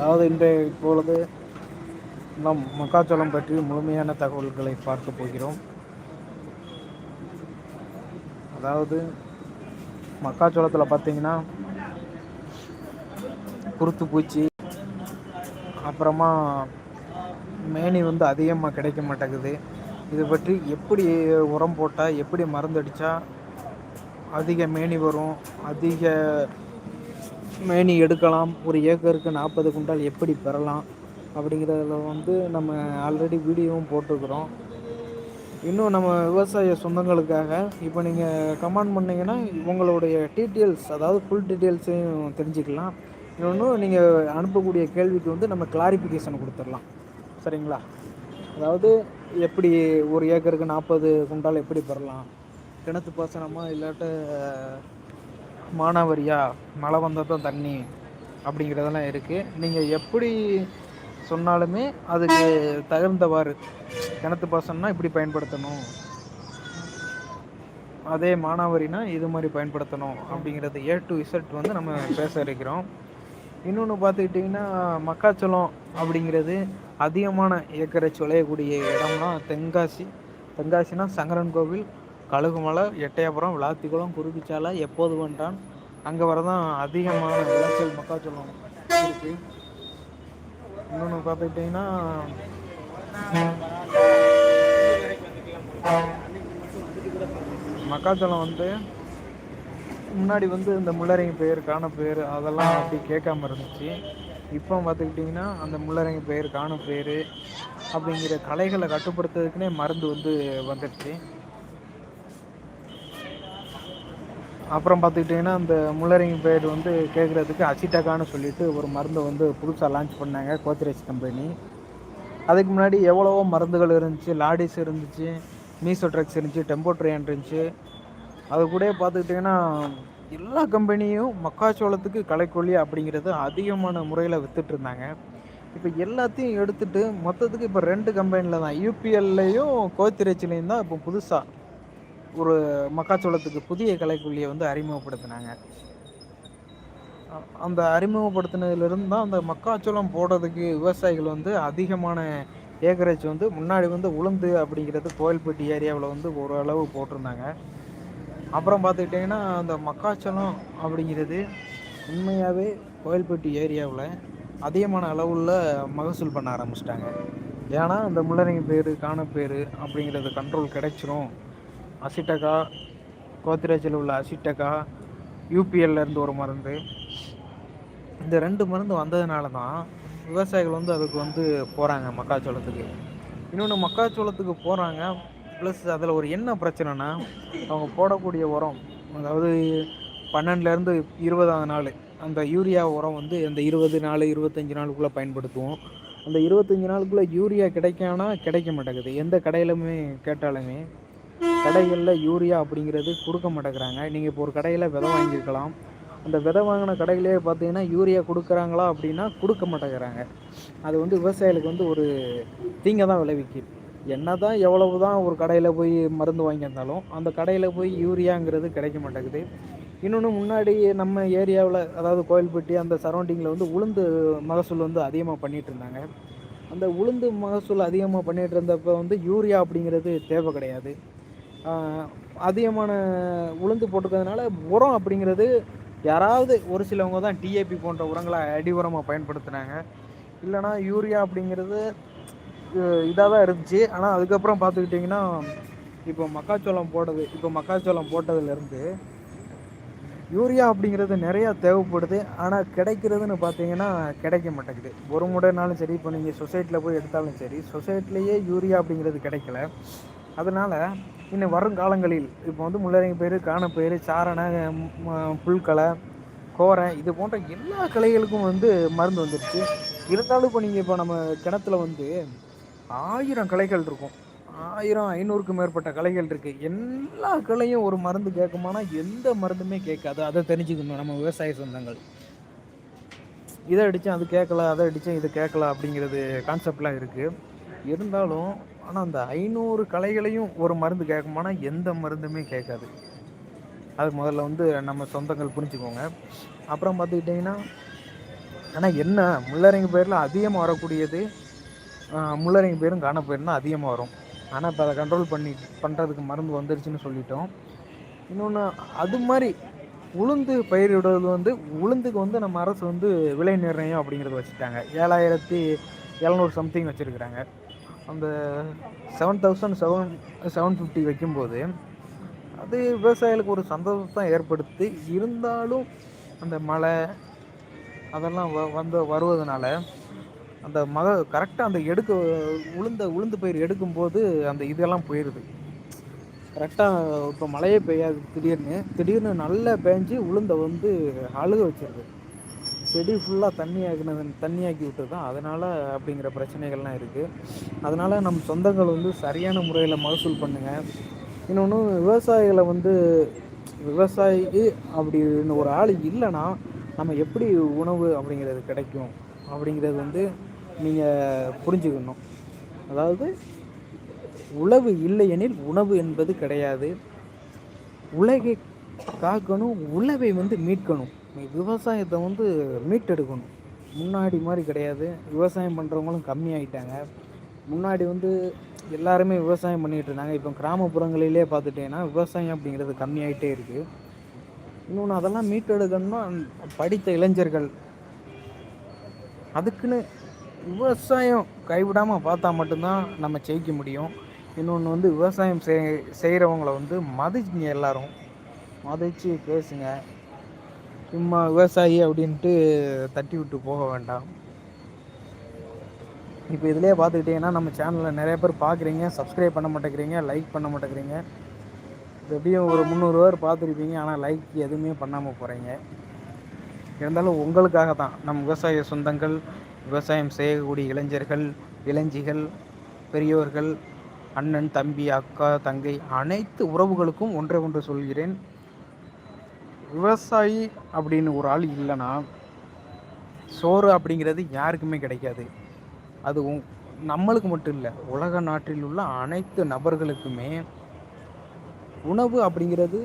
அதாவது இன்றைய இப்பொழுது நம் மக்காச்சோளம் பற்றி முழுமையான தகவல்களை பார்க்க போகிறோம். அதாவது மக்காச்சோளத்தில் பார்த்தீங்கன்னா குருத்து பூச்சி அப்புறமா மேனி வந்து அதிகமாக கிடைக்க மாட்டேங்குது. இது பற்றி எப்படி உரம் போட்டால் எப்படி மருந்தடிச்சா அதிக மேனி வரும் அதிக மேனி எடுக்கலாம். ஒரு ஏக்கருக்கு நாற்பது குண்டால் எப்படி பெறலாம்? அப்படிங்கிறதுல வந்து நம்ம ஆல்ரெடி வீடியோவும் போட்டுருக்குறோம். இன்னும் நம்ம விவசாய சொந்தங்களுக்காக இப்போ நீங்கள் கமெண்ட் பண்ணிங்கன்னா உங்களுடைய டீட்டெயில்ஸ் அதாவது ஃபுல் டீட்டெயில்ஸையும் தெரிஞ்சுக்கலாம். இன்னொன்று நீங்கள் அனுப்பக்கூடிய கேள்விக்கு வந்து நம்ம கிளாரிஃபிகேஷன் கொடுத்துர்லாம் சரிங்களா? அதாவது எப்படி ஒரு ஏக்கருக்கு நாற்பது குண்டால் எப்படி பெறலாம்? கிணத்து பாசனமாக இல்லாட்ட மானாவரியா மழை வந்தால் தான் தண்ணி அப்படிங்கிறதெல்லாம் இருக்குது நீங்கள் எப்படி சொன்னாலுமே அதுக்கு தகுந்தவாறு கிணத்து பாசனம்னா இப்படி பயன்படுத்தணும். அதே மானாவரினா இது மாதிரி பயன்படுத்தணும் அப்படிங்கிறது ஏ டு இசட் வந்து நம்ம பேச இருக்கிறோம். இன்னொன்று பார்த்துக்கிட்டிங்கன்னா மக்காச்சோளம் அப்படிங்கிறது அதிகமான ஏக்கரேஜ் விளையக்கூடிய இடம்னா தென்காசி. தென்காசினா சங்கரன் கோவில் கழுகுமலை எட்டயபுரம் விளாத்திக்குளம் குருவிச்சாலை எப்போது வண்டான் அங்கே வரதான் அதிகமான விளைச்சல் மக்காச்சோளம் இருக்கு. இன்னொன்று பார்த்துக்கிட்டிங்கன்னா மக்காச்சோளம் வந்து முன்னாடி வந்து இந்த முள்ளரங்கி பெயர் காண பெயர் அதெல்லாம் அப்படி கேட்காம இருந்துச்சு. இப்போ பார்த்துக்கிட்டிங்கன்னா அந்த முள்ளரங்கி பெயர் காண பெயர் அப்படிங்கிற கலைகளை கட்டுப்படுத்துறதுக்குனே மருந்து வந்து வந்துடுச்சு. அப்புறம் பார்த்துக்கிட்டிங்கன்னா அந்த முள்ளரங்கி பயிர் வந்து கேட்குறதுக்கு அசிட்டகான்னு சொல்லிட்டு ஒரு மருந்தை வந்து புதுசாக லான்ச் பண்ணாங்க கோத்ரேஜ் கம்பெனி. அதுக்கு முன்னாடி எவ்வளவோ மருந்துகள் இருந்துச்சு லாடிஸ் இருந்துச்சு மீசோட்ரக்ஸ் இருந்துச்சு டெம்போட்ரியன் இருந்துச்சு. அது கூட பார்த்துக்கிட்டிங்கன்னா எல்லா கம்பெனியும் மக்காச்சோளத்துக்கு களைக்கொல்லி அப்படிங்கிறது அதிகமான முறையில் வித்துட்ருந்தாங்க இப்போ எல்லாத்தையும் எடுத்துகிட்டு மொத்தத்துக்கு இப்போ ரெண்டு கம்பெனியில் தான். யூபிஎல்லையும் கோத்திரச்சிலையும் தான் இப்போ புதுசாக ஒரு மக்காச்சோளத்துக்கு புதிய கலைக்குள்ளியை வந்து அறிமுகப்படுத்தினாங்க. அந்த அறிமுகப்படுத்தினதுலேருந்து தான் அந்த மக்காச்சோளம் போடுறதுக்கு விவசாயிகள் வந்து அதிகமான ஏக்கரேஜ் வந்து முன்னாடி வந்து உளுந்து அப்படிங்கிறது கோயில்பட்டி ஏரியாவில் வந்து ஓரளவு போட்டிருந்தாங்க. அப்புறம் பார்த்துக்கிட்டிங்கன்னா அந்த மக்காச்சோளம் அப்படிங்கிறது உண்மையாகவே கோயில்பட்டி ஏரியாவில் அதிகமான அளவுள்ள மகசூல் பண்ண ஆரம்பிச்சிட்டாங்க. ஏன்னா அந்த முள்ளரங்கி பேர் காணப்பேர் அப்படிங்கிறது கண்ட்ரோல் கிடைச்சிரும். அசிட்டகா கோத்ரேஜில் உள்ள அசிட்டகா யூபிஎல்லேருந்து ஒரு மருந்து. இந்த ரெண்டு மருந்து வந்ததுனால தான் விவசாயிகள் வந்து அதுக்கு வந்து போகிறாங்க மக்காச்சோளத்துக்கு. இன்னொன்று மக்காச்சோளத்துக்கு போகிறாங்க ப்ளஸ் அதில் ஒரு என்ன பிரச்சனைனா அவங்க போடக்கூடிய உரம் அதாவது பன்னெண்டுலேருந்து இருபதாவது நாள் அந்த யூரியா உரம் வந்து அந்த இருபது நாள் இருபத்தஞ்சி நாளுக்குள்ளே பயன்படுத்துவோம். அந்த இருபத்தஞ்சி நாளுக்குள்ளே யூரியா கிடைக்கானா கிடைக்க மாட்டேங்குது. எந்த கடையிலுமே கேட்டாலுமே கடைகளில் யூரியா அப்படிங்கிறது கொடுக்க மாட்டேங்கிறாங்க. நீங்கள் இப்போ ஒரு கடையில் விதை வாங்கியிருக்கலாம். அந்த விதை வாங்கின கடையிலே பார்த்தீங்கன்னா யூரியா கொடுக்குறாங்களா அப்படின்னா கொடுக்க மாட்டேங்கிறாங்க. அது வந்து விவசாயிகளுக்கு வந்து ஒரு தீங்கை தான் விளைவிக்குது. என்ன தான் எவ்வளவு தான் ஒரு கடையில் போய் மருந்து வாங்கியிருந்தாலும் அந்த கடையில் போய் யூரியாங்கிறது கிடைக்க மாட்டேங்குது. இன்னொன்று முன்னாடி நம்ம ஏரியாவில் அதாவது கோயில்பட்டி அந்த சரௌண்டிங்கில் வந்து உளுந்து மகசூல் வந்து அதிகமாக பண்ணிகிட்டு இருந்தாங்க. அந்த உளுந்து மகசூல் அதிகமாக பண்ணிகிட்டு இருந்தப்போ வந்து யூரியா அப்படிங்கிறது தேவை கிடையாது. அதிகமான உளுந்து போட்டுக்கிறதுனால உரம் அப்படிங்கிறது யாராவது ஒரு சிலவங்க தான் டிஏபி போன்ற உரங்களை அடி உரமாக பயன்படுத்துனாங்க. இல்லைனா யூரியா அப்படிங்கிறது இதாக தான் இருந்துச்சு. ஆனால் அதுக்கப்புறம் பார்த்துக்கிட்டிங்கன்னா இப்போ மக்காச்சோளம் போட்டது இப்போ மக்காச்சோளம் போட்டதுலேருந்து யூரியா அப்படிங்கிறது நிறையா தேவைப்படுது. ஆனால் கிடைக்கிறதுன்னு பார்த்தீங்கன்னா கிடைக்க மாட்டேங்குது. ஒரு முறைனாலும் சரி இப்போ நீங்கள் சொசைட்டியில் போய் எடுத்தாலும் சரி சொசைட்டிலேயே யூரியா அப்படிங்கிறது கிடைக்கல. அதனால் இன்னும் வருங்காலங்களில் இப்போ வந்து முள்ளரங்கி பயிர் காணப்பயிர் சாரணை புல்கலை புல்களை கோரை இது போன்ற எல்லா கலைகளுக்கும் வந்து மருந்து வந்துடுச்சு இருந்தாலும் இப்போ நீங்கள் இப்போ நம்ம கிணத்துல வந்து ஆயிரம் கலைகள் இருக்கும். ஆயிரம் ஐநூறுக்கும் மேற்பட்ட கலைகள் இருக்குது எல்லா கலையும் ஒரு மருந்து கேட்குமானா எந்த மருந்துமே கேட்காது. அதை தெரிஞ்சுக்கணும். நம்ம விவசாய சொந்தங்கள். இதை அடித்தேன் அது கேட்கல அதை அடித்தேன் இது கேட்கல அப்படிங்கிறது கான்செப்ட்லாம் இருக்குது இருந்தாலும் ஆனால் அந்த ஐநூறு கலைகளையும் ஒரு மருந்து கேட்குமானா எந்த மருந்துமே கேட்காது. அது முதல்ல வந்து நம்ம சொந்தங்கள் புரிஞ்சுக்கோங்க. அப்புறம் பார்த்துக்கிட்டிங்கன்னா ஆனால் என்ன முள்ளரங்கு பேரில் அதிகமாக வரக்கூடியது ஆ பேரும் பயிரும் காண அதிகமாக வரும். ஆனால் இப்போ அதை கண்ட்ரோல் பண்ணி பண்ணுறதுக்கு மருந்து வந்துருச்சுன்னு சொல்லிட்டோம். இன்னொன்று அது மாதிரி உளுந்து பயிரிடுவது வந்து உளுந்துக்கு வந்து நம்ம அரசு வந்து விலை நிர்ணயம் அப்படிங்கிறத வச்சுட்டாங்க. ஏழாயிரத்தி எழுநூறு சம்திங் வச்சுருக்குறாங்க. அந்த seven thousand seven seven fifty வைக்கும்போது அது விவசாயிகளுக்கு ஒரு சந்தோஷத்தை ஏற்படுத்தி இருந்தாலும் அந்த மழை அதெல்லாம் வ வந்து வருவதனால அந்த மக கரெக்டாக அந்த எடுக்க உளுந்த உளுந்து பயிர் எடுக்கும்போது அந்த இதெல்லாம் போயிருது. கரெக்டாக இப்போ மழையே பெய்யாது திடீர்னு. திடீர்னு நல்லா பேஞ்சு உளுந்த வந்து அழுக வச்சிருது. செடி ஃபுல்லாக தண்ணி ஆக்குனது தண்ணியாக்கி தான் அதனால் அப்படிங்கிற பிரச்சனைகள்லாம் இருக்குது அதனால் நம் சொந்தங்கள் வந்து சரியான முறையில் மகசூல் பண்ணுங்கள் இன்னொன்று விவசாயிகளை வந்து விவசாயிக்கு அப்படின்னு ஒரு ஆள் இல்லைன்னா நம்ம எப்படி உணவு அப்படிங்கிறது கிடைக்கும்? அப்படிங்கிறது வந்து நீங்கள் புரிஞ்சுக்கணும். அதாவது உழவு இல்லையெனில் உணவு என்பது கிடையாது. உலகை காக்கணும் உழவை வந்து மீட்கணும். விவசாயத்தை வந்து மீட்டெடுக்கணும். முன்னாடி மாதிரி கிடையாது. விவசாயம் பண்ணுறவங்களும் கம்மியாயிட்டாங்க. முன்னாடி வந்து எல்லாருமே விவசாயம் பண்ணிகிட்டு இருந்தாங்க. இப்போ கிராமப்புறங்களிலே பாத்துட்டீங்கன்னா விவசாயம் அப்படிங்கிறது கம்மியாயிட்டே இருக்குது இன்னொன்று அதெல்லாம் மீட்டெடுக்கணும்னா படித்த இளைஞர்கள். அதுக்குன்னு விவசாயம் கைவிடாமல் பார்த்தா மட்டும்தான் நம்ம ஜெயிக்க முடியும். இன்னொன்று வந்து விவசாயம் செய் செய்கிறவங்கள வந்து மதிச்சுங்க எல்லோரும். மதிச்சு பேசுங்க. சும்மா விவசாயி அப்படின்ட்டு தட்டி விட்டு போக வேண்டாம். இப்போ இதிலே பார்த்துக்கிட்டிங்கன்னா நம்ம சேனலில் நிறைய பேர் பார்க்குறீங்க சப்ஸ்கிரைப் பண்ண மாட்டேங்கிறீங்க லைக் பண்ண மாட்டேங்கிறீங்க. எப்படியும் ஒரு முந்நூறு பேர் ஆனால் லைக் எதுவுமே பண்ணாமல் போகிறீங்க இருந்தாலும் உங்களுக்காக தான். நம் விவசாய சொந்தங்கள் விவசாயம் செய்யக்கூடிய இளைஞர்கள் இளைஞ்சிகள் பெரியோர்கள் அண்ணன் தம்பி அக்கா தங்கை அனைத்து உறவுகளுக்கும் ஒன்றை ஒன்று சொல்கிறேன். விவசாயி அப்படின்னு ஒரு ஆள் இல்லைன்னா சோறு அப்படிங்கிறது யாருக்குமே கிடைக்காது. அது நம்மளுக்கு மட்டும் இல்லை உலக நாட்டில் உள்ள அனைத்து நபர்களுக்குமே உணவு அப்படிங்கிறது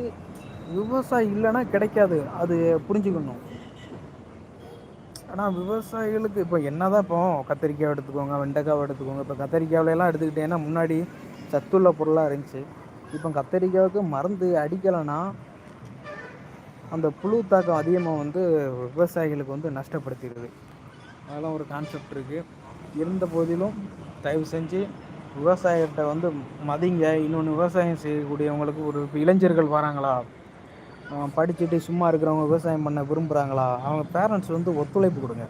விவசாயி இல்லைன்னா கிடைக்காது. அது புரிஞ்சுக்கணும். ஆனால் விவசாயிகளுக்கு இப்போ என்ன தான் இப்போ கத்திரிக்காய் எடுத்துக்கோங்க வெண்டைக்காவை எடுத்துக்கோங்க இப்போ கத்திரிக்காவிலலாம் எடுத்துக்கிட்டேன்னா முன்னாடி சத்துள்ள பொருளாக இருந்துச்சு. இப்போ கத்திரிக்காவுக்கு மருந்து அடிக்கலைன்னா அந்த புழு தாக்கம் அதிகமாக வந்து விவசாயிகளுக்கு வந்து நஷ்டப்படுத்திடுது. அதெல்லாம் ஒரு கான்செப்ட் இருக்குது இருந்த போதிலும் தயவு செஞ்சு விவசாயத்தை வந்து மதிங்க. இன்னொன்று விவசாயம் செய்யக்கூடியவங்களுக்கு ஒரு இளைஞர்கள் வராங்களா? படிச்சுட்டு சும்மா இருக்கிறவங்க விவசாயம் பண்ண விரும்புகிறாங்களா அவங்க பேரண்ட்ஸ் வந்து ஒத்துழைப்பு கொடுங்க.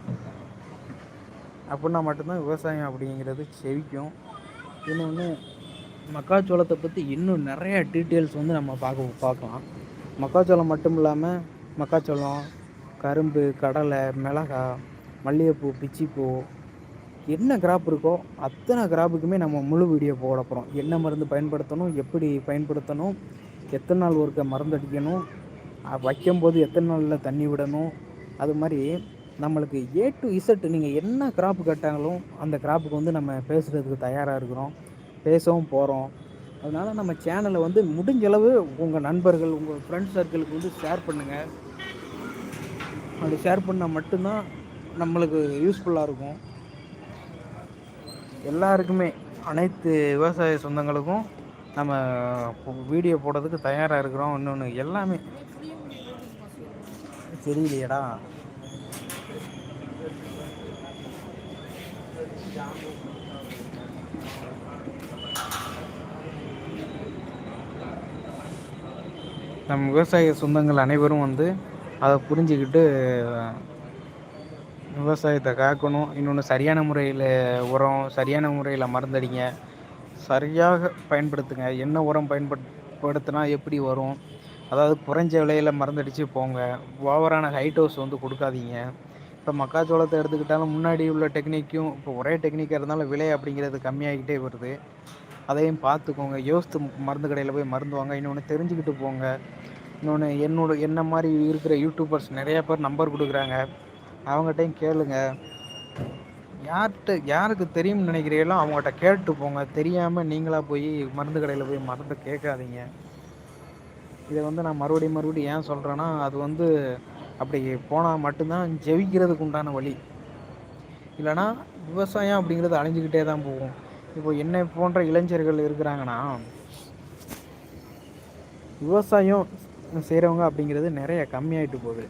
அப்படின்னா மட்டும்தான் விவசாயம் அப்படிங்கிறது செவிக்கும். இன்னொன்று மக்காச்சோளத்தை பற்றி இன்னும் நிறையா டீட்டெயில்ஸ் வந்து நம்ம பார்க்க பார்க்கலாம். மக்காச்சோளம் மட்டும் இல்லாமல் மக்காச்சோளம் கரும்பு கடலை மிளகாய் மல்லிகைப்பூ பிச்சிப்பூ என்ன கிராப் இருக்கோ அத்தனை கிராப்புக்குமே நம்ம முழு வீடியோ போட போகிறோம் என்ன மருந்து பயன்படுத்தணும் எப்படி பயன்படுத்தணும் எத்தனை நாள் ஒருக்கா மருந்து அடிக்கணும் வைக்கும்போது எத்தனை நாளில் தண்ணி விடணும் அது மாதிரி நம்மளுக்கு ஏ டு இசட் நீங்கள் என்ன கிராப்பு கேட்டாங்களோ அந்த கிராப்புக்கு வந்து நம்ம பேசுகிறதுக்கு தயாராக இருக்கிறோம். பேசவும் போகிறோம் அதனால் நம்ம சேனலை வந்து முடிஞ்சளவு உங்கள் நண்பர்கள் உங்கள் ஃப்ரெண்ட்ஸ் சர்க்கிளுக்கு வந்து ஷேர் பண்ணுங்கள் அப்படி ஷேர் பண்ணால் மட்டும்தான் நம்மளுக்கு யூஸ்ஃபுல்லாக இருக்கும். எல்லாருக்குமே அனைத்து விவசாய சொந்தங்களுக்கும் நம்ம வீடியோ போடுறதுக்கு தயாராக இருக்கிறோம். இன்னொன்று எல்லாமே. தெரியலையடா. நம் விவசாய சொந்தங்கள் அனைவரும் வந்து அதை புரிஞ்சுக்கிட்டு விவசாயத்தை காக்கணும். இன்னொன்று சரியான முறையில் உரம் சரியான முறையில் மருந்தடிங்க. சரியாக பயன்படுத்துங்க. என்ன உரம் பயன்படுத்தினா எப்படி வரும்? அதாவது குறைஞ்ச விலையில் மருந்தடித்து போங்க. ஓவரான ஹைட்டோஸ் வந்து கொடுக்காதீங்க. இப்போ மக்காச்சோளத்தை எடுத்துக்கிட்டாலும் முன்னாடி உள்ள டெக்னிக்கும் இப்போ ஒரே டெக்னிக்காக இருந்தாலும் விலை அப்படிங்கிறது கம்மியாகிட்டே வருது. அதையும் பார்த்துக்கோங்க. யோசித்து மருந்து கடையில் போய் மருந்து வாங்க இன்னொன்று தெரிஞ்சுக்கிட்டு போங்க. இன்னொன்று என்னோட என்ன மாதிரி இருக்கிற யூடியூபர்ஸ் நிறையா பேர் நம்பர் கொடுக்குறாங்க. அவங்ககிட்டையும் கேளுங்க. யார்கிட்ட யாருக்கு தெரியும்னு நினைக்கிறீங்களோ அவங்ககிட்ட கேட்டு போங்க. தெரியாமல் நீங்களாக போய் மருந்து கடையில் போய் மருந்து கேட்காதீங்க. இதை வந்து நான் மறுபடியும் மறுபடியும் ஏன் சொல்கிறேன்னா அது வந்து அப்படி போனால் மட்டும்தான் ஜெயிக்கிறதுக்கு உண்டான வழி. இல்லைனா விவசாயம் அப்படிங்கிறது அழிஞ்சுக்கிட்டே தான் போகும். இப்போ என்னை போன்ற இளைஞர்கள் இருக்கிறாங்கன்னா விவசாயம் செய்கிறவங்க அப்படிங்கிறது நிறைய கம்மியாயிட்டு போகுது.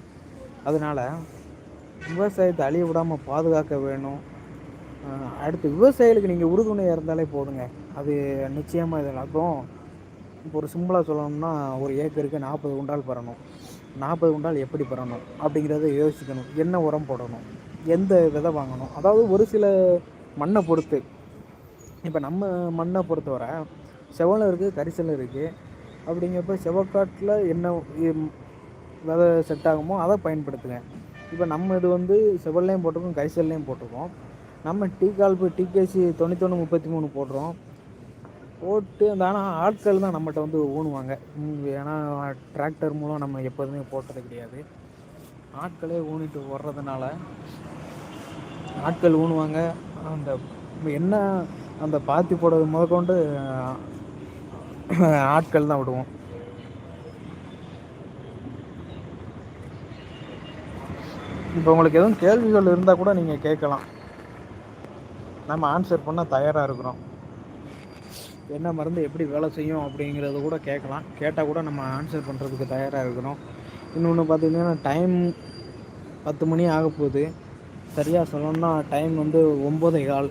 அதனால் விவசாயத்தை அழிய விடாமல் பாதுகாக்க வேணும். அடுத்து விவசாயிகளுக்கு நீங்கள் உறுதுணையாக இருந்தாலே போதுங்க. அது நிச்சயமாக இது நடக்கும் இப்போ ஒரு சிம்பிளாக சொல்லணும்னா ஒரு ஏக்கருக்கு நாற்பது குண்டால் பரணும் நாற்பது குண்டால் எப்படி பரணும் அப்படிங்கிறத யோசிக்கணும். என்ன உரம் போடணும்? எந்த விதை வாங்கணும்? அதாவது ஒரு சில மண்ணை பொறுத்து இப்போ நம்ம மண்ணை பொறுத்தவரை செவலும் இருக்குது கரிசல் இருக்குது அப்படிங்கிறப்ப செவக்காட்டில் என்ன ம் செட் ஆகுமோ அதை பயன்படுத்துங்க. இப்போ நம்ம இது வந்து செவல்லையும் போட்டிருக்கோம் கரிசல்லையும் போட்டிருக்கோம். நம்ம டீ கால்ப்பு டிகேசி தொண்ணூத்தொன்று முப்பத்தி மூணு போடுறோம். போட்டு அந்த ஆனால் ஆட்கள் தான் நம்மகிட்ட வந்து ஊனுவாங்க. ஏன்னா டிராக்டர் மூலம் நம்ம எப்போதுமே போட்டது கிடையாது. ஆட்களே ஊனிட்டு வர்றதுனால ஆட்கள் ஊனுவாங்க. அந்த என்ன அந்த பாத்தி போடுறது முதற்கொண்டு ஆட்கள் தான் விடுவோம். இப்போ உங்களுக்கு எதுவும் கேள்விகள் இருந்தால் கூட நீங்கள் கேட்கலாம். நம்ம ஆன்சர் பண்ண தயாராக இருக்கிறோம். என்ன மருந்து எப்படி வேலை செய்யும் அப்படிங்கிறத கூட கேட்கலாம். கேட்டால் கூட நம்ம ஆன்சர் பண்ணுறதுக்கு தயாராக இருக்கிறோம். இன்னொன்று பார்த்திங்கன்னா டைம் பத்து மணி ஆக போகுது சரியாக சொல்லணும்னா டைம் வந்து ஒம்பதே கால்.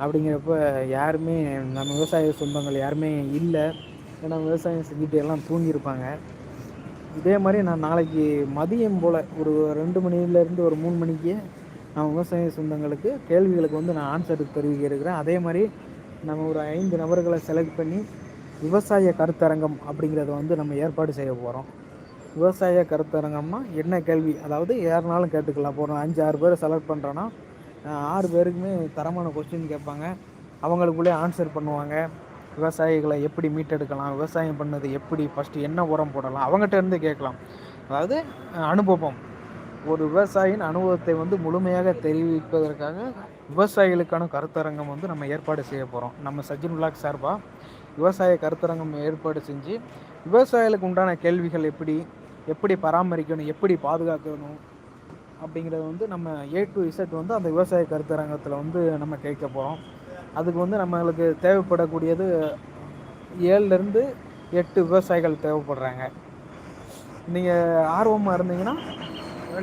அப்படிங்கிறப்ப யாருமே நம்ம விவசாய சொந்தங்கள் யாருமே இல்லை. ஏன்னா விவசாயம் செஞ்சுட்டு எல்லாம் தூங்கியிருப்பாங்க. இதே மாதிரி நான் நாளைக்கு மதியம் போல் ஒரு ரெண்டு மணிலேருந்து ஒரு மூணு மணிக்கு நம்ம விவசாய சொந்தங்களுக்கு கேள்விகளுக்கு வந்து நான் ஆன்சர் தெரிவிக்க இருக்கிறேன் அதே மாதிரி நம்ம ஒரு ஐந்து நபர்களை செலக்ட் பண்ணி விவசாய கருத்தரங்கம் அப்படிங்கிறத வந்து நம்ம ஏற்பாடு செய்ய போகிறோம் விவசாய கருத்தரங்கம்னா என்ன கேள்வி? அதாவது யாருனாலும் கேட்டுக்கலாம். போகிறோம் அஞ்சு ஆறு பேர் செலக்ட் பண்ணுறோன்னா ஆறு பேருக்குமே தரமான கொஸ்டின் கேட்பாங்க. அவங்களுக்குள்ளே ஆன்சர் பண்ணுவாங்க. விவசாயிகளை எப்படி மீட்டெடுக்கலாம் விவசாயம் பண்ணது எப்படி ஃபஸ்ட்டு என்ன உரம் போடலாம் அவங்ககிட்ட இருந்து கேட்கலாம். அதாவது அனுபவம். ஒரு விவசாயின் அனுபவத்தை வந்து முழுமையாக தெரிவிப்பதற்காக விவசாயிகளுக்கான கருத்தரங்கம் வந்து நம்ம ஏற்பாடு செய்ய போகிறோம் நம்ம சஜின் உலாக் சார்பாக விவசாய கருத்தரங்கம் ஏற்பாடு செஞ்சு விவசாயிகளுக்கு உண்டான கேள்விகள் எப்படி எப்படி பராமரிக்கணும் எப்படி பாதுகாக்கணும் அப்படிங்கிறத வந்து நம்ம ஏ டு இசட் வந்து அந்த விவசாய கருத்தரங்கத்தில் வந்து நம்ம கேட்க போகிறோம் அதுக்கு வந்து நம்மளுக்கு தேவைப்படக்கூடியது ஏழுலேருந்து எட்டு விவசாயிகள் தேவைப்படுறாங்க. நீங்கள் ஆர்வமாக இருந்தீங்கன்னா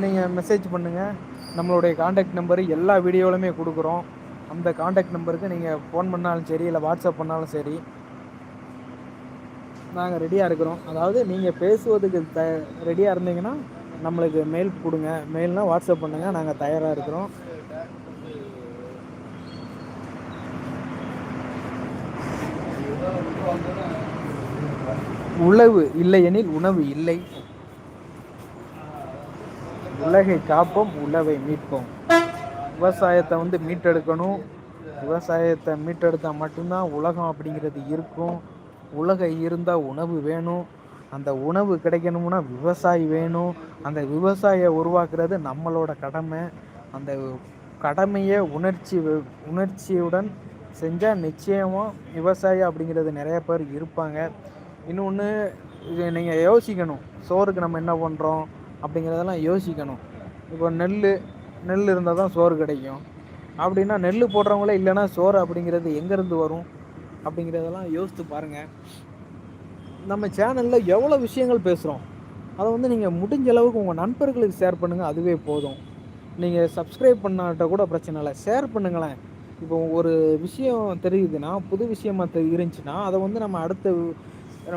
நீங்கள் மெசேஜ் பண்ணுங்கள் நம்மளுடைய காண்டாக்ட் நம்பரு எல்லா வீடியோவிலுமே கொடுக்குறோம். அந்த காண்டாக்ட் நம்பருக்கு நீங்கள் ஃபோன் பண்ணாலும் சரி இல்லை வாட்ஸ்அப் பண்ணாலும் சரி நாங்கள் ரெடியாக இருக்கிறோம். அதாவது நீங்கள் பேசுவதுக்கு த ரெடியாக இருந்தீங்கன்னா நம்மளுக்கு மெயில் கொடுங்க. மெயில்னால் வாட்ஸ்அப் பண்ணுங்கள் நாங்கள் தயாராக இருக்கிறோம். உழவு இல்லையெனில் உணவு இல்லை. உலகை காப்போம் உழவை மீட்போம். விவசாயத்தை வந்து மீட்டெடுக்கணும். விவசாயத்தை மீட்டெடுத்தால் மட்டும்தான் உலகம் அப்படிங்கிறது இருக்கும். உலகம் இருந்தால் உணவு வேணும். அந்த உணவு கிடைக்கணும்னா விவசாயி வேணும். அந்த விவசாய உருவாக்குறது நம்மளோட கடமை. அந்த கடமையை உணர்ச்சி உணர்ச்சியுடன் செஞ்சால் நிச்சயமாக விவசாயி அப்படிங்கிறது நிறைய பேர் இருப்பாங்க. இன்னொன்று இது நீங்கள் யோசிக்கணும். சோறுக்கு நம்ம என்ன பண்ணுறோம் அப்படிங்கிறதெல்லாம் யோசிக்கணும். இப்போ நெல் நெல் இருந்தால் தான் சோறு கிடைக்கும். அப்படின்னா நெல் போடுறவங்களே இல்லைன்னா சோறு அப்படிங்கிறது எங்கேருந்து வரும் அப்படிங்கிறதெல்லாம் யோசித்து பாருங்கள் நம்ம சேனலில் எவ்வளோ விஷயங்கள் பேசுகிறோம் அதை வந்து நீங்கள் முடிஞ்ச அளவுக்கு உங்கள் நண்பர்களுக்கு ஷேர் பண்ணுங்கள் அதுவே போதும். நீங்கள் சப்ஸ்கிரைப் பண்ணாட்ட கூட பிரச்சனை இல்லை. ஷேர் பண்ணுங்களேன். இப்போ ஒரு விஷயம் தெரியுதுன்னா புது விஷயமா தெ இருந்துச்சுன்னா அதை வந்து நம்ம அடுத்த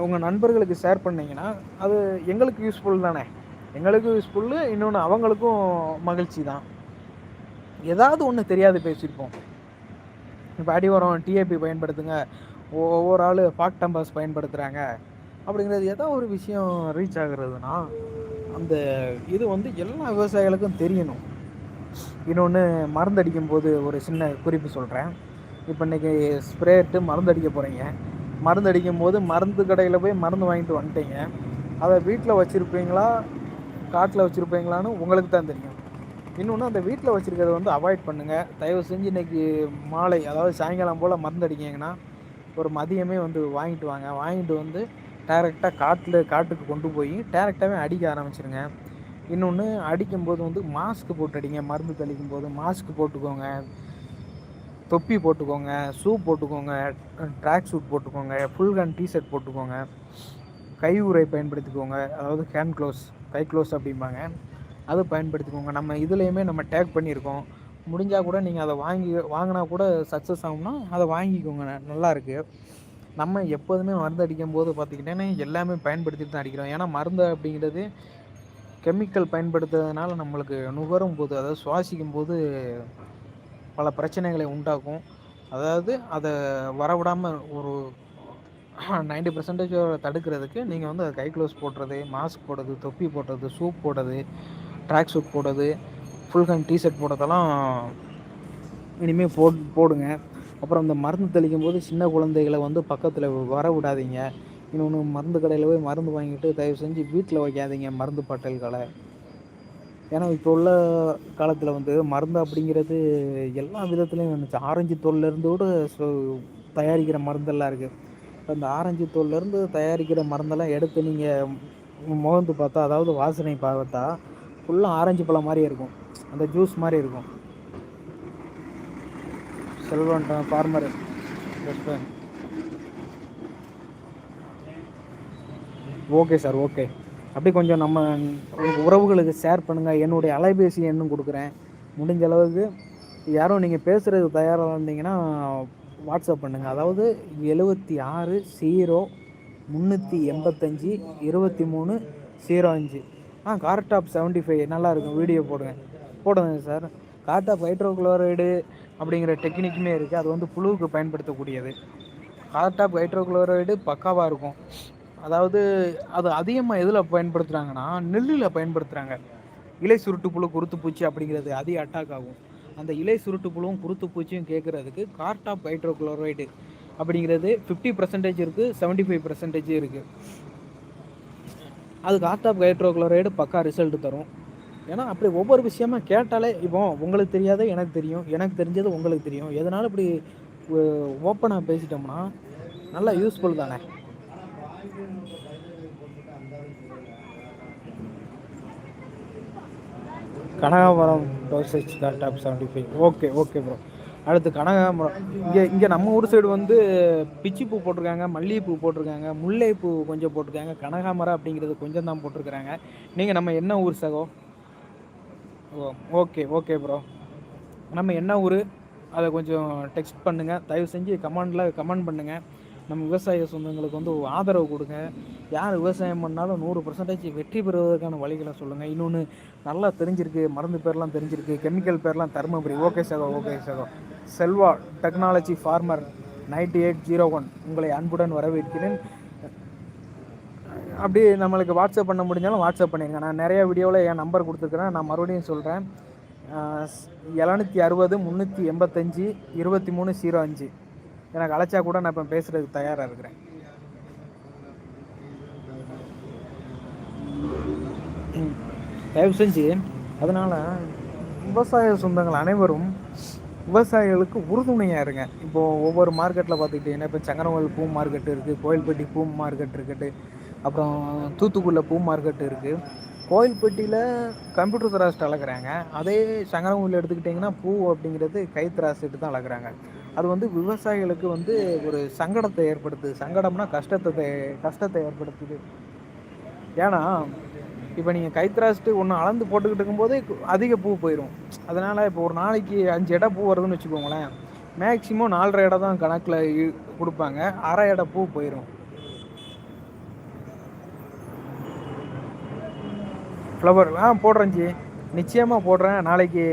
உங்கள் நண்பர்களுக்கு ஷேர் பண்ணிங்கன்னா அது எங்களுக்கு யூஸ்ஃபுல் தானே. எங்களுக்கு யூஸ்ஃபுல்லு இன்னொன்று அவங்களுக்கும் மகிழ்ச்சி தான். ஏதாவது ஒன்று தெரியாது பேசியிருப்போம். இப்போ அடிவரம் டிஏபி பயன்படுத்துங்க. ஒவ்வொரு ஆள் பாக் டம்பர்ஸ் பயன்படுத்துகிறாங்க அப்படிங்கிறது ஏதோ ஒரு விஷயம் ரீச் ஆகுறதுனா அந்த இது வந்து எல்லா விவசாயிகளுக்கும் தெரியணும். இன்னொன்று மருந்தடிக்கும் போது ஒரு சின்ன குறிப்பு சொல்கிறேன் இப்போ இன்னைக்கு ஸ்ப்ரேட்டு மருந்து அடிக்க போறீங்க. மருந்து அடிக்கும் போது மருந்து கடையில் போய் மருந்து வாங்கிட்டு வந்துட்டீங்க. அதை வீட்டில் வச்சுருப்பீங்களா? காட்டில் வச்சுருப்பீங்களான்னு உங்களுக்கு தான் தெரியும். இன்னொன்று அந்த வீட்டில் வச்சுருக்கிறத வந்து அவாய்ட் பண்ணுங்கள் தயவு செஞ்சு இன்னைக்கு மாலை அதாவது சாயங்காலம் போல் மருந்து அடிக்கிங்கன்னா ஒரு மதியமே வந்து வாங்கிட்டு வாங்க. வாங்கிட்டு வந்து டேரெக்டாக காட்டில் காட்டுக்கு கொண்டு போய் டேரெக்டாகவே அடிக்க ஆரம்பிச்சிருங்க. இன்னொன்று அடிக்கும்போது வந்து மாஸ்க் போட்டு அடிங்க மருந்து தெளிக்கும் போது மாஸ்க் போட்டுக்கோங்க. தொப்பி போட்டுக்கோங்க. ஷூ போட்டுக்கோங்க. ட்ராக் சூட் போட்டுக்கோங்க. ஃபுல் ஹேண்ட் டிஷர்ட் போட்டுக்கோங்க. கை உறை பயன்படுத்திக்கோங்க. அதாவது ஹேண்ட் க்ளோஸ் கை க்ளோஸ் அப்படிம்பாங்க. அதை பயன்படுத்திக்கோங்க. நம்ம இதுலேயுமே நம்ம டேக் பண்ணியிருக்கோம். முடிஞ்சால் கூட நீங்கள் அதை வாங்கி வாங்கினா கூட சக்ஸஸ் ஆகும்னா அதை வாங்கிக்கோங்க. நல்லாயிருக்கு நம்ம எப்போதுமே மருந்து அடிக்கும் போது பார்த்துக்கிட்டேன்னா எல்லாமே பயன்படுத்திட்டு தான் அடிக்கிறோம். ஏன்னா மருந்து அப்படிங்கிறது கெமிக்கல் பயன்படுத்துறதுனால நம்மளுக்கு நுகரும் போது அதாவது சுவாசிக்கும் போது பல பிரச்சனைகளை உண்டாக்கும். அதாவது அதை வரவிடாமல் ஒரு நைன்டி பர்சன்டேஜ் தடுக்கிறதுக்கு நீங்கள் வந்து கை க்ளோஸ் போடுறது மாஸ்க் போடுறது தொப்பி போடுறது சூப் போடுறது ட்ராக் சூட் போடுறது ஃபுல் ஹேண்ட் டிஷர்ட் போடுறதெல்லாம் இனிமேல் போட் போடுங்க. அப்புறம் இந்த மருந்து தெளிக்கும் போது சின்ன குழந்தைகளை வந்து பக்கத்தில் வர விடாதீங்க. இன்னொன்று மருந்து கடையில் போய் மருந்து வாங்கிட்டு தயவு செஞ்சு வீட்டில் வைக்காதீங்க மருந்து பாட்டல்களை ஏன்னா இப்போ உள்ள காலத்தில் வந்து மருந்து அப்படிங்கிறது எல்லா விதத்துலேயும் வந்துச்சு. ஆரஞ்சு தோல்லேருந்து கூட தயாரிக்கிற மருந்தெல்லாம் இருக்குது அந்த ஆரஞ்சு தோல்லேருந்து தயாரிக்கிற மருந்தெல்லாம் எடுத்து நீங்கள் முகந்து பார்த்தா அதாவது வாசனை பார்த்தா ஃபுல்லாக ஆரஞ்சு பழம் மாதிரி இருக்கும். அந்த ஜூஸ் மாதிரி இருக்கும். Selvan farmer okay sir okay அப்படி கொஞ்சம் நம்ம உறவுகளுக்கு ஷேர் பண்ணுங்கள் என்னுடைய அலைபேசி எண்ணும் கொடுக்குறேன். முடிஞ்ச அளவுக்கு யாரும் நீங்கள் பேசுகிறது தயாராக இருந்தீங்கன்னா வாட்ஸ்அப் பண்ணுங்கள் அதாவது எழுபத்தி ஆறு ஜீரோ முந்நூற்றி எண்பத்தஞ்சி இருபத்தி மூணு ஜீரோ அஞ்சு. ஆ கார்டாப் செவன்ட்டி ஃபைவ் நல்லாயிருக்கும் வீடியோ போடுங்க. போடுங்க சார் கார்டாப் ஹைட்ரோக்ளோரைடு அப்படிங்கிற டெக்னிக்குமே இருக்குது அது வந்து புழுவுக்கு பயன்படுத்தக்கூடியது. கார்டாப் ஹைட்ரோக்ளோரைடு பக்காவாக இருக்கும். அதாவது அது அதிகமாக எதில் பயன்படுத்துகிறாங்கன்னா நெல்லில் பயன்படுத்துகிறாங்க இலை சுருட்டு புழு குருத்து பூச்சி அப்படிங்கிறது அதிக அட்டாக் ஆகும். அந்த இலை சுருட்டு புழுவும் குருத்து பூச்சியும் கேட்குறதுக்கு கார்டாப் ஹைட்ரோக்ளோரைடு அப்படிங்கிறது ஃபிஃப்டி பர்சன்டேஜ் இருக்குது செவன்ட்டி ஃபைவ் பர்சன்டேஜ் இருக்குது அது கார்டாப் ஹைட்ரோக்ளோரைடு பக்கா ரிசல்ட் தரும். ஏன்னா அப்படி ஒவ்வொரு விஷயமா கேட்டாலே இப்போ உங்களுக்கு தெரியாத எனக்கு தெரியும். எனக்கு தெரிஞ்சது உங்களுக்கு தெரியும். எதனால் இப்படி ஓப்பனாக பேசிட்டோம்னா நல்லா யூஸ்ஃபுல் தானே. Kanakapuram dosage top seventy five okay okay bro அடுத்து கனகாபுரம் இங்கே இங்கே நம்ம ஊர் சைடு வந்து பிச்சிப்பூ பூ போட்டிருக்காங்க மல்லிகைப்பூ போட்டிருக்காங்க முல்லைப்பூ கொஞ்சம் போட்டிருக்காங்க கனகாமரம் அப்படிங்கிறது கொஞ்சம் தான் போட்டிருக்கிறாங்க. நீங்கள் நம்ம என்ன ஊர் சகோ? ஓ ஓகே ஓகே ப்ரோ நம்ம என்ன ஊர்? அதை கொஞ்சம் டெக்ஸ்ட் பண்ணுங்கள் தயவு செஞ்சு கமெண்டில் கமெண்ட் பண்ணுங்கள் நம்ம விவசாய சொந்தங்களுக்கு வந்து ஆதரவு கொடுங்க. யார் விவசாயம் பண்ணாலும் நூறு பர்சன்டேஜ் வெற்றி பெறுவதற்கான வழிகளை சொல்லுங்கள் இன்னொன்று நல்லா தெரிஞ்சிருக்கு மருந்து பேர்லாம் தெரிஞ்சிருக்கு கெமிக்கல் பேர்லாம் தருமபுரி. ஓகே சகோ ஓகே சகோ. Selva technology farmer ninety eight zero one உங்களை அன்புடன் வரவேற்கிறேன். அப்படி நம்மளுக்கு வாட்ஸ்அப் பண்ண முடிஞ்சாலும் வாட்ஸ்அப் பண்ணிடுங்க நான் நிறைய வீடியோவில் என் நம்பர் கொடுத்துருக்குறேன். நான் மறுபடியும் சொல்கிறேன் எழுநூற்றி அறுபது முந்நூற்றி எண்பத்தஞ்சு இருபத்தி மூணு ஜீரோ அஞ்சு. எனக்கு அழைச்சா கூட நான் இப்போ பேசுகிறதுக்கு தயாராக இருக்கிறேன். தயவு செஞ்சு அதனால் விவசாய சொந்தங்கள் அனைவரும் விவசாயிகளுக்கு உறுதுணையாக இருங்க. இப்போது ஒவ்வொரு மார்க்கெட்டில் பார்த்துக்கிட்டிங்கன்னா இப்போ சங்கரவல் பூ மார்க்கெட் இருக்குது கோயில்பட்டி பூ மார்க்கெட் இருக்குது. அப்புறம் தூத்துக்குடியில் பூ மார்க்கெட்டு இருக்குது கோயில்பட்டியில் கம்ப்யூட்டர் திராஸ்ட்டு அளக்குறாங்க. அதே சங்கரவூரில் எடுத்துக்கிட்டிங்கன்னா பூ அப்படிங்கிறது கை தான் அளக்குறாங்க. அது வந்து விவசாயிகளுக்கு வந்து ஒரு சங்கடத்தை ஏற்படுத்துது. சங்கடம்னா கஷ்டத்தை கஷ்டத்தை ஏற்படுத்துது. ஏன்னா இப்போ நீங்கள் கைத்திராசிட்டு ஒன்று அளந்து போட்டுக்கிட்டு இருக்கும்போது அதிக பூ போயிடும் அதனால் இப்போ ஒரு நாளைக்கு அஞ்சு இடம் பூ வருதுன்னு வச்சுக்கோங்களேன். மேக்ஸிமம் நாலரை இடம் தான் கணக்கில் கொடுப்பாங்க. அரை இடம் பூ போயிடும் ஃப்ளவர் ஆ போடுறேன் ஜி. நிச்சயமாக போடுறேன். நாளைக்கு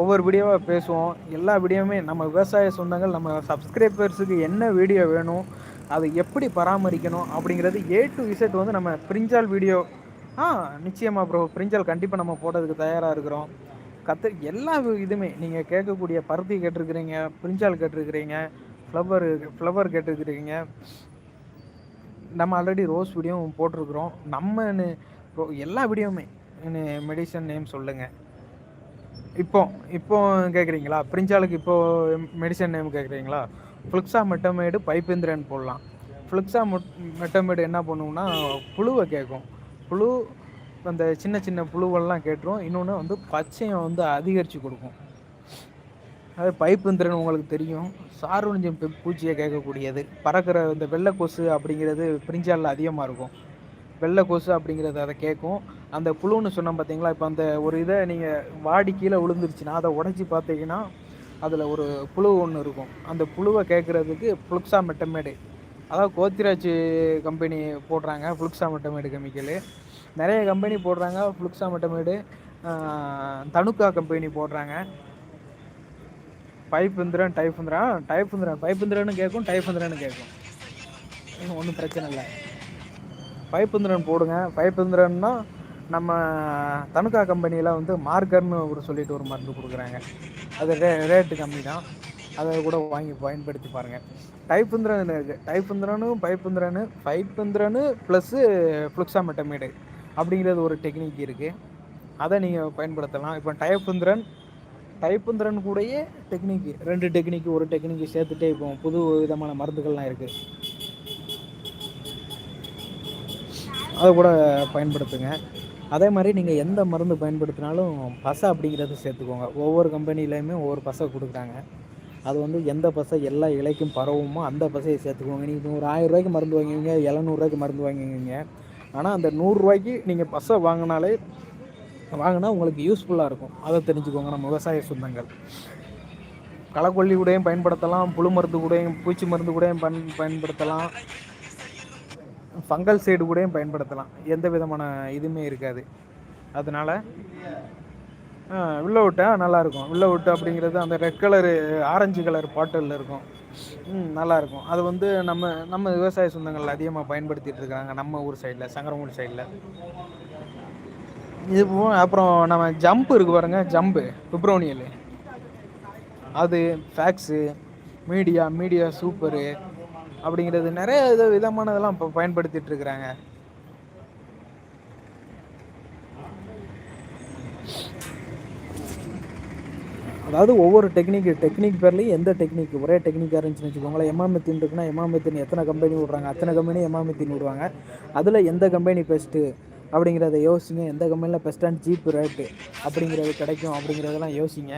ஒவ்வொரு வீடியோவாக பேசுவோம். எல்லா வீடியோவுமே நம்ம விவசாய சொந்தங்கள் நம்ம சப்ஸ்கிரைபர்ஸுக்கு என்ன வீடியோ வேணும் அதை எப்படி பராமரிக்கணும் அப்படிங்கிறது ஏ டு இசட் வந்து நம்ம பிரிஞ்சால் வீடியோ ஆ நிச்சயமாக ப்ரோ பிரிஞ்சால் கண்டிப்பாக நம்ம போடுறதுக்கு தயாராக இருக்கிறோம். கற்று எல்லா இதுவுமே நீங்கள் கேட்கக்கூடிய பருத்தி கேட்டிருக்கிறீங்க பிரிஞ்சால் கேட்டிருக்கிறீங்க ஃப்ளவர் ஃப்ளவர் கேட்டிருக்கிறீங்க. நம்ம ஆல்ரெடி ரோஸ் வீடியோவும் போட்டிருக்கிறோம். நம்ம எல்லா வீடியோவுமே மெடிசன் நேம் சொல்லுங்கள் இப்போ இப்போ கேட்குறீங்களா பிரிஞ்சாலுக்கு இப்போ மெடிசன் நேம் கேட்குறீங்களா ஃப்ளிக்ஸா மெட்டமேடு பைப்பேந்திரன் போடலாம். ஃப்ளிக்ஸா மெட்டமேடு என்ன பண்ணுவோம்னா புழுவை கேட்கும் புழு அந்த சின்ன சின்ன புழுவெல்லாம் கேட்டுரும். இன்னொன்று வந்து பச்சையை வந்து அதிகரித்து கொடுக்கும். அது பைப்புந்திறன் உங்களுக்கு தெரியும். சார் பூச்சியை கேட்கக்கூடியது. பறக்கிற இந்த வெள்ளை கொசு அப்படிங்கிறது பிரிஞ்சாலில் அதிகமாக இருக்கும். வெள்ளை கொசு அப்படிங்கிறது அதை கேட்கும். அந்த புழுன்னு சொன்ன பார்த்தீங்களா? இப்போ அந்த ஒரு இதை நீங்கள் வாடி கீழே விழுந்துருச்சுன்னா அதை உடச்சி பார்த்தீங்கன்னா அதில் ஒரு புழு ஒன்று இருக்கும். அந்த புழுவை கேட்குறதுக்கு புளுக்ஸா மெட்டமேடு. அதாவது கோத்ராஜ் கம்பெனி போடுறாங்க புளுக்ஸா மெட்டமேடு கெமிக்கலு. நிறைய கம்பெனி போடுறாங்க புளுக்ஸா மெட்டமேடு. தனுக்கா கம்பெனி போடுறாங்க. பைப்புந்திரன் டைஃபுந்திரா டைஃபுந்திரா பைப்புந்திரன்னு கேட்கும் டைஃபுந்திரனு கேட்கும் ஒன்றும் பிரச்சனை இல்லை. பைப்புந்திரன் போடுங்க. பைப்புந்திரன்னா நம்ம தனுக்கா கம்பெனியில் வந்து மார்க்கர்னு ஒரு சொல்லிட்டு ஒரு மருந்து கொடுக்குறாங்க. அது ரே ரேட்டு கம்மி தான் அதை கூட வாங்கி பயன்படுத்தி பாருங்கள் டைப்புந்திரன் இருக்குது டைப்புந்திரனு பைப்புந்திரனு பைப்புந்திரனு ப்ளஸ்ஸு ஃப்ளுக்ஸாமெட்டமேடு அப்படிங்கிறது ஒரு டெக்னிக் இருக்குது அதை நீங்கள் பயன்படுத்தலாம். இப்போ டைப்புந்திரன் டைப்புந்திரன் கூடயே டெக்னிக்கு ரெண்டு டெக்னிக்கு ஒரு டெக்னிக்கு சேர்த்துட்டே இப்போ புது விதமான மருந்துகள்லாம் இருக்குது அதை கூட பயன்படுத்துங்க. அதே மாதிரி நீங்கள் எந்த மருந்து பயன்படுத்தினாலும் பச அப்படிங்கிறத சேர்த்துக்கோங்க. ஒவ்வொரு கம்பெனிலையுமே ஒவ்வொரு பசை கொடுக்குறாங்க. அது வந்து எந்த பசை எல்லா இலைக்கும் பரவுமோ அந்த பசையை சேர்த்துக்கோங்க. நீங்கள் ஒரு ஆயிரூவாய்க்கு மருந்து வாங்குவீங்க எழுநூறுவாய்க்கு மருந்து வாங்குவீங்க. ஆனால் அந்த நூறுரூவாய்க்கு நீங்கள் பசை வாங்கினாலே வாங்கினா உங்களுக்கு யூஸ்ஃபுல்லாக இருக்கும். அதை தெரிஞ்சுக்கோங்க நம்ம விவசாய சொந்தங்கள். களக்கொல்லி கூடயும் பயன்படுத்தலாம் புழு மருந்து கூடயும் பூச்சி மருந்து கூடயும் பயன் பயன்படுத்தலாம். ஃபங்கல் சைடு கூடயும் பயன்படுத்தலாம். எந்த விதமான இதுவுமே இருக்காது. அதனால ஆ நல்லாயிருக்கும் நல்லாருக்கு வில்லவுட்டு அப்படிங்கிறது அந்த ரெட் கலரு ஆரஞ்சு கலர் பாட்டிலில் இருக்கும். ம் அது வந்து நம்ம நம்ம விவசாய சொந்தங்கள் அதிகமாக பயன்படுத்திகிட்டு இருக்காங்க. நம்ம ஊர் சைடில் சங்கரமூர் சைடில் இது அப்புறம் நம்ம ஜம்ப்பு இருக்கு பாருங்க. ஜம்பு பிப்ரோனியல் அது ஃபேக்ஸு மீடியா மீடியா சூப்பரு அப்படிங்கிறது நிறைய இது விதமானதெல்லாம் இப்போ பயன்படுத்திட்டு இருக்கிறாங்க. அதாவது ஒவ்வொரு டெக்னிக் டெக்னிக் பேர்லேயும் எந்த டெக்னிக் ஒரே டெக்னிக்காக இருந்துச்சுன்னு வச்சுக்கோங்களேன். எமாமெத்தின் இருக்குன்னா எமாமெத்தின் எத்தனை கம்பெனி விடுறாங்க? அத்தனை கம்பெனி எமாமெத்தின் விடுவாங்க. அதில் எந்த கம்பெனி பெஸ்ட்டு அப்படிங்கிறத யோசிங்க. எந்த கம்பெனியில் பெஸ்ட் அண்ட் ரேட்டு அப்படிங்கிறது கிடைக்கும் அப்படிங்கிறதெல்லாம் யோசிங்க.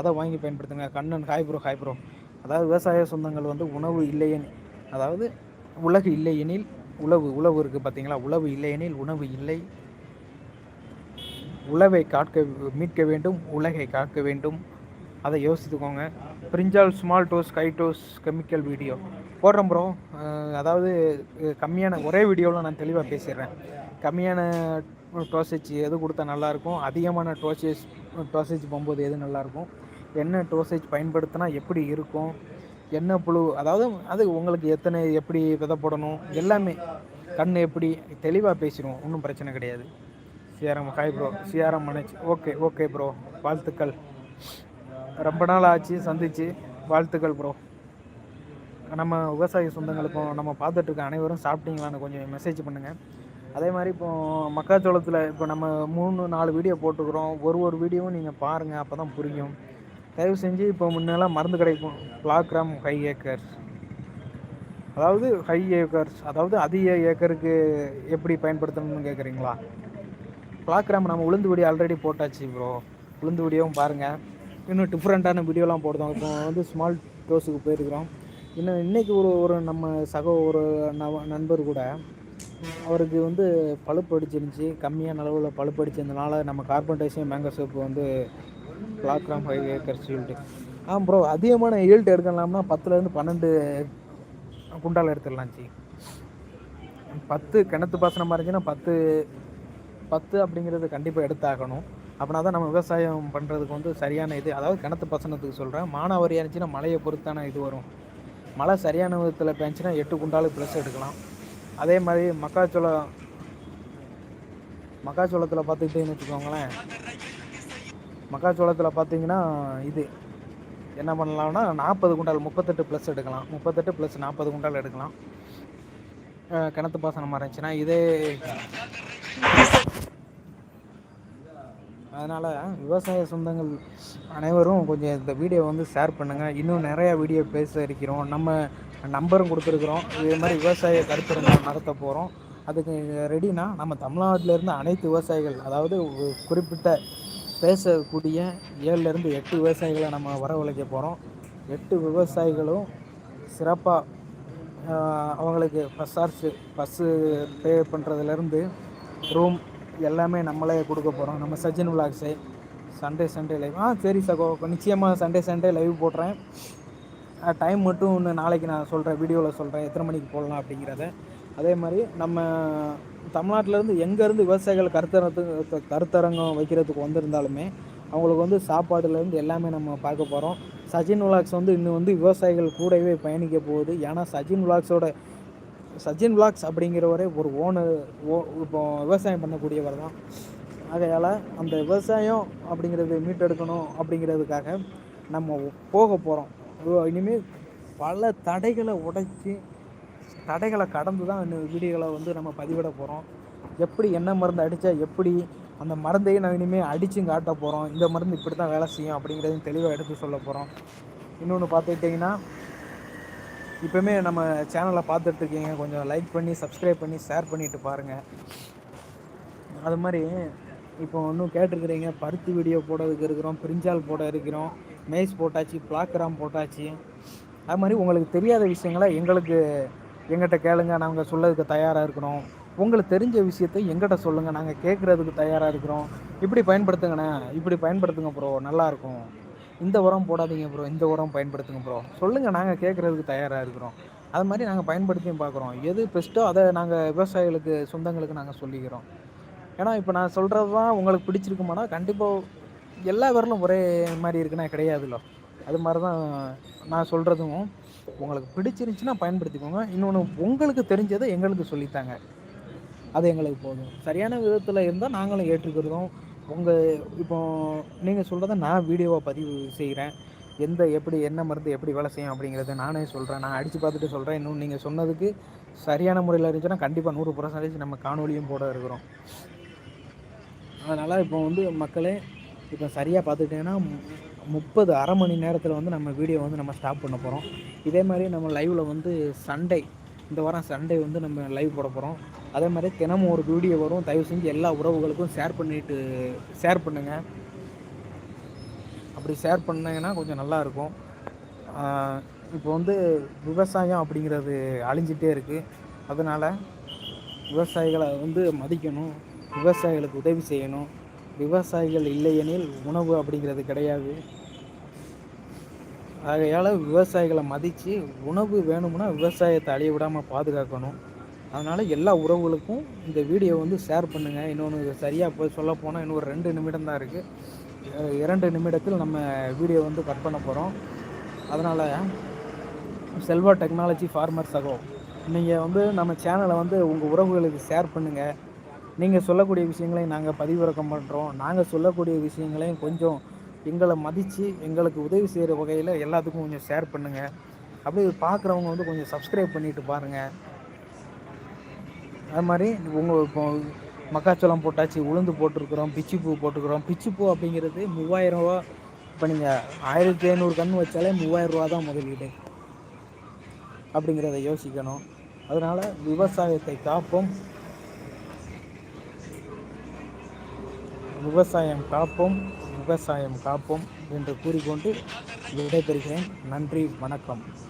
அதை வாங்கி பயன்படுத்துங்க. Kannan hi bro hi bro அதாவது விவசாய சொந்தங்கள் வந்து உணவு இல்லையேனு அதாவது உலகு இல்லை எனில் உழவு உழவு இருக்கு பார்த்தீங்களா உழவு இல்லையெனில் உணவு இல்லை. உழவை காட்க மீட்க வேண்டும் உலகை காக்க வேண்டும். அதை யோசித்துக்கோங்க. பிரிஞ்சால் small dose high dose chemical video போடுறே bro அதாவது கம்மியான ஒரே வீடியோவில் நான் தெளிவாக பேசிடுறேன். கம்மியான டோசேஜ் எது கொடுத்தா நல்லாயிருக்கும்? அதிகமான டோசேஜ் டோசேஜ் போகும்போது எது நல்லாயிருக்கும்? என்ன டோசேஜ் பயன்படுத்தினா எப்படி இருக்கும்? என்ன புழு அதாவது அது உங்களுக்கு எத்தனை எப்படி விதை போடணும் எல்லாமே கண் எப்படி தெளிவாக பேசிடுவோம். ஒன்றும் பிரச்சனை கிடையாது. CRM hi bro CRM Manoj. Okay okay bro வாழ்த்துக்கள். ரொம்ப நாள் ஆச்சு சந்திச்சு. வாழ்த்துக்கள் ப்ரோ நம்ம விவசாய சொந்தங்களுக்கும் நம்ம பாத்துட்டு இருக்க அனைவரும் சாப்பிட்டீங்களான்னு கொஞ்சம் மெசேஜ் பண்ணுங்கள் அதே மாதிரி இப்போ மக்காச்சோளத்தில் இப்போ நம்ம மூணு நாலு வீடியோ போட்டுக்கிறோம் ஒரு ஒரு வீடியோவும் நீங்கள் பாருங்கள் அப்போ தான் புரியும். தயவு செஞ்சு இப்போ முன்னெல்லாம் மருந்து கிடைக்கும் போ ஹை ஏக்கர்ஸ் அதாவது ஹை ஏக்கர்ஸ் அதாவது அதிக ஏக்கருக்கு எப்படி பயன்படுத்தணும்னு கேட்குறீங்களா பிளாக்கிராம நம்ம உளுந்து வடி ஆல்ரெடி போட்டாச்சு ப்ரோ உளுந்து வடியு பாருங்கள் இன்னும் டிஃப்ரெண்ட்டான வீடியோலாம் போடுறோம். இப்போ வந்து ஸ்மால் டோஸுக்கு போயிருக்கிறோம். இன்னும் இன்றைக்கி ஒரு ஒரு நம்ம சகோ ஒரு நண்பர் கூட அவருக்கு வந்து பழுப்பு அடிச்சிருந்துச்சி. கம்மியான அளவில் பழுப்பு அடிச்சதுனால நம்ம கார்பன் கார்பன்டைசிம் மேங்கோ சோப்பு வந்து black gram five acres yield ஆ ப்ரோ அதிகமான ஈல்டு எடுக்கலாம்னா பத்துலேருந்து பன்னெண்டு குண்டால் எடுத்துடலாம் ஜி. பத்து கிணத்து பாசனமாக இருந்துச்சுன்னா பத்து பத்து அப்படிங்கிறது கண்டிப்பாக எடுத்தாகணும். அப்படின்னா தான் நம்ம விவசாயம் பண்ணுறதுக்கு வந்து சரியான இது. அதாவது கிணத்து பாசனத்துக்கு சொல்கிறேன் மானாவரியா இருந்துச்சுன்னா மழையை பொறுத்தான இது வரும். மழை சரியான விதத்தில் பேஞ்சுன்னா எட்டு குண்டாலுக்கு ப்ளஸ் எடுக்கலாம். அதே மாதிரி மக்காச்சோளம் மக்காச்சோளத்தில் பார்த்துக்கிட்டேன்னு வச்சுக்கோங்களேன். மக்காச்சோளத்தில் பார்த்தீங்கன்னா இது. என்ன பண்ணலாம்னா நாற்பது குண்டால் முப்பத்தெட்டு ப்ளஸ் எடுக்கலாம். முப்பத்தெட்டு ப்ளஸ் நாற்பது குண்டால் எடுக்கலாம். கிணத்து பாசனமாக இருந்துச்சுன்னா இதே அதனால் விவசாய சொந்தங்கள் அனைவரும் கொஞ்சம் இந்த வீடியோ வந்து ஷேர் பண்ணுங்கள் இன்னும் நிறையா வீடியோ பேச இருக்கிறோம். நம்ம நம்பரும் கொடுத்துருக்குறோம். இதே மாதிரி விவசாய கருத்தரங்கம் நடத்த போகிறோம் அதுக்கு ரெடினா நம்ம தமிழ்நாட்டிலேருந்து அனைத்து விவசாயிகள் அதாவது குறிப்பிட்ட பேசக்கூடிய ஏழுலேருந்து எட்டு விவசாயிகளை நம்ம வரவழைக்க போகிறோம் எட்டு விவசாயிகளும் சிறப்பாக அவங்களுக்கு பஸ் சார்ஜு பஸ்ஸு பே பண்ணுறதுலேருந்து ரூம் எல்லாமே நம்மளே கொடுக்க போகிறோம் நம்ம Sajin vlogs Sunday Sunday live ஆ சரி சகோ நிச்சயமாக சண்டே சண்டே லைவ் போடுறேன். டைம் மட்டும் இன்னும் நாளைக்கு நான் சொல்கிறேன் வீடியோவில் சொல்கிறேன் எத்தனை மணிக்கு போடலாம் அப்படிங்கிறத. அதே மாதிரி நம்ம தமிழ்நாட்டிலேருந்து எங்கேருந்து விவசாயிகள் கருத்தரத்து கருத்தரங்கம் வைக்கிறதுக்கு வந்திருந்தாலுமே அவங்களுக்கு வந்து சாப்பாடுலேருந்து எல்லாமே நம்ம பார்க்க போகிறோம் சஜின் விலாக்ஸ் வந்து இன்னும் வந்து விவசாயிகள் கூடவே பயணிக்க போகுது. ஏன்னா சஜின் விலாக்ஸோட சஜின் விலாக்ஸ் அப்படிங்கிறவரே ஒரு ஓனர் ஓ இப்போ விவசாயம் பண்ணக்கூடியவர் தான். ஆகையால் அந்த விவசாயம் அப்படிங்கிறது மீட்டெடுக்கணும் அப்படிங்கிறதுக்காக நம்ம போக போகிறோம் இனிமேல் பல தடைகளை உடைச்சி தடைகளை கடந்து தான் இந்த வீடியோவில் வந்து நம்ம பதிவிட போகிறோம் எப்படி என்ன மருந்து அடித்தா எப்படி அந்த மருந்தையும் நான் இனிமேல் அடிச்சு காட்ட போகிறோம் இந்த மருந்து இப்படி தான் வேலை செய்யும் அப்டிங்கிறதையு தெளிவாக எடுத்து சொல்ல போகிறோம் இன்னொன்று பார்த்துக்கிட்டிங்கன்னா இப்பமே நம்ம சேனலை பார்த்துட்ருக்கீங்க. கொஞ்சம் லைக் பண்ணி சப்ஸ்கிரைப் பண்ணி ஷேர் பண்ணிட்டு பாருங்கள் அது மாதிரி இப்போ ஒன்றும் கேட்டிருக்கிறீங்க பருத்தி வீடியோ போடுறதுக்கு இருக்கிறோம் பிரிஞ்சால் போட இருக்கிறோம் மேய்ஸ் போட்டாச்சு ப்ளாக் கிராம் போட்டாச்சு. அது மாதிரி உங்களுக்கு தெரியாத விஷயங்களை எங்களுக்கு எங்கிட்ட கேளுங்க நாங்கள் சொல்லதுக்கு தயாராக இருக்கிறோம் உங்களுக்கு தெரிஞ்ச விஷயத்தை எங்கிட்ட சொல்லுங்கள் நாங்கள் கேட்குறதுக்கு தயாராக இருக்கிறோம். இப்படி பயன்படுத்துங்கண்ணே இப்படி பயன்படுத்துங்க ப்ரோ நல்லாயிருக்கும் இந்த உரம் போடாதீங்க ப்ரோ இந்த உரம் பயன்படுத்துங்க ப்ரோ சொல்லுங்கள் நாங்கள் கேட்குறதுக்கு தயாராக இருக்கிறோம். அது மாதிரி நாங்கள் பயன்படுத்தியும் பார்க்குறோம் எது பெஸ்ட்டோ அதை நாங்கள் விவசாயிகளுக்கு சொந்தங்களுக்கு நாங்கள் சொல்லிக்கிறோம். ஏன்னா இப்போ நான் சொல்கிறது தான் உங்களுக்கு பிடிச்சிருக்குமானா கண்டிப்பாக எல்லா விரலும் ஒரே மாதிரி இருக்குன்னா கிடையாதுல்ல அது மாதிரி தான் நான் சொல்கிறதும் உங்களுக்கு பிடிச்சிருந்துச்சுன்னா பயன்படுத்திக்கோங்க. இன்னொன்று உங்களுக்கு தெரிஞ்சதை எங்களுக்கு சொல்லித்தாங்க. அது எங்களுக்கு போதும். சரியான விதத்தில் இருந்தால் நாங்களும் ஏற்றுக்கிறதும் உங்கள் இப்போ நீங்கள் சொல்கிறத நான் வீடியோவை பதிவு செய்கிறேன் எந்த எப்படி என்ன மருந்து எப்படி வேலை செய்யும் அப்படிங்கிறத நானே சொல்கிறேன் நான் அடித்து பார்த்துட்டு சொல்கிறேன் இன்னும் நீங்கள் சொன்னதுக்கு சரியான முறையில் இருந்துச்சுன்னா கண்டிப்பாக நூறு பர்சன்டேஜ் நம்ம காணொலியும் போட இருக்கிறோம். அதனால் இப்போ வந்து மக்களே இப்போ சரியாக பார்த்துக்கிட்டீங்கன்னா முப்பது அரை மணி நேரத்தில் வந்து நம்ம வீடியோ வந்து நம்ம ஸ்டாப் பண்ண போகிறோம் இதே மாதிரி நம்ம லைவில் வந்து சண்டே இந்த வாரம் சண்டே வந்து நம்ம லைவ் போட போகிறோம் அதே மாதிரி தினமும் ஒரு வீடியோ வரும். தயவு செஞ்சு எல்லா உறவுகளுக்கும் ஷேர் பண்ணிட்டு ஷேர் பண்ணுங்கள் அப்படி ஷேர் பண்ணிங்கன்னா கொஞ்சம் நல்லாயிருக்கும் இப்போ வந்து விவசாயம் அப்படிங்கிறது அழிஞ்சிட்டே இருக்குது அதனால் விவசாயிகளை வந்து மதிக்கணும். விவசாயிகளுக்கு உதவி செய்யணும். விவசாயிகள் இல்லையெனில் உணவு அப்படிங்கிறது கிடையாது. ஆகையால் விவசாயிகளை மதித்து உணவு வேணும்னா விவசாயத்தை அழிய விடாமல் பாதுகாக்கணும். அதனால் எல்லா உறவுகளுக்கும் இந்த வீடியோ வந்து ஷேர் பண்ணுங்கள் இன்னொன்று சரியாக போய் சொல்ல போனால் இன்னொரு ஒரு ரெண்டு நிமிடம் இருக்குது இரண்டு நிமிடத்தில் நம்ம வீடியோ வந்து கட் பண்ண போகிறோம் அதனால் செல்வா டெக்னாலஜி ஃபார்மர் சகோ நீங்கள் வந்து நம்ம சேனலை வந்து உங்கள் உறவுகளுக்கு ஷேர் பண்ணுங்கள் நீங்கள் சொல்லக்கூடிய விஷயங்களையும் நாங்கள் பதிவிறக்கம் பண்ணுறோம் நாங்கள் சொல்லக்கூடிய விஷயங்களையும் கொஞ்சம் எங்களை மதித்து எங்களுக்கு உதவி செய்கிற வகையில் எல்லாத்துக்கும் கொஞ்சம் ஷேர் பண்ணுங்கள் அப்படியே பார்க்குறவங்க வந்து கொஞ்சம் சப்ஸ்கிரைப் பண்ணிட்டு பாருங்கள் அது மாதிரி உங்கள் இப்போ மக்காச்சோளம் போட்டாச்சு உளுந்து போட்டிருக்கிறோம் பிச்சிப்பூ பூ பிச்சிப்பூ பிச்சு பூ ரூபா மூவாயிரரூவா நீங்கள் ஆயிரத்தி ஐநூறு கன் வச்சாலே மூவாயிரரூவா தான் முதலீடு. அப்படிங்கிறத யோசிக்கணும். அதனால் விவசாயத்தை காப்போம். விவசாயம் காப்போம் விவசாயம் காப்போம் என்று கூறிக்கொண்டு விடைபெறுகிறேன். நன்றி வணக்கம்.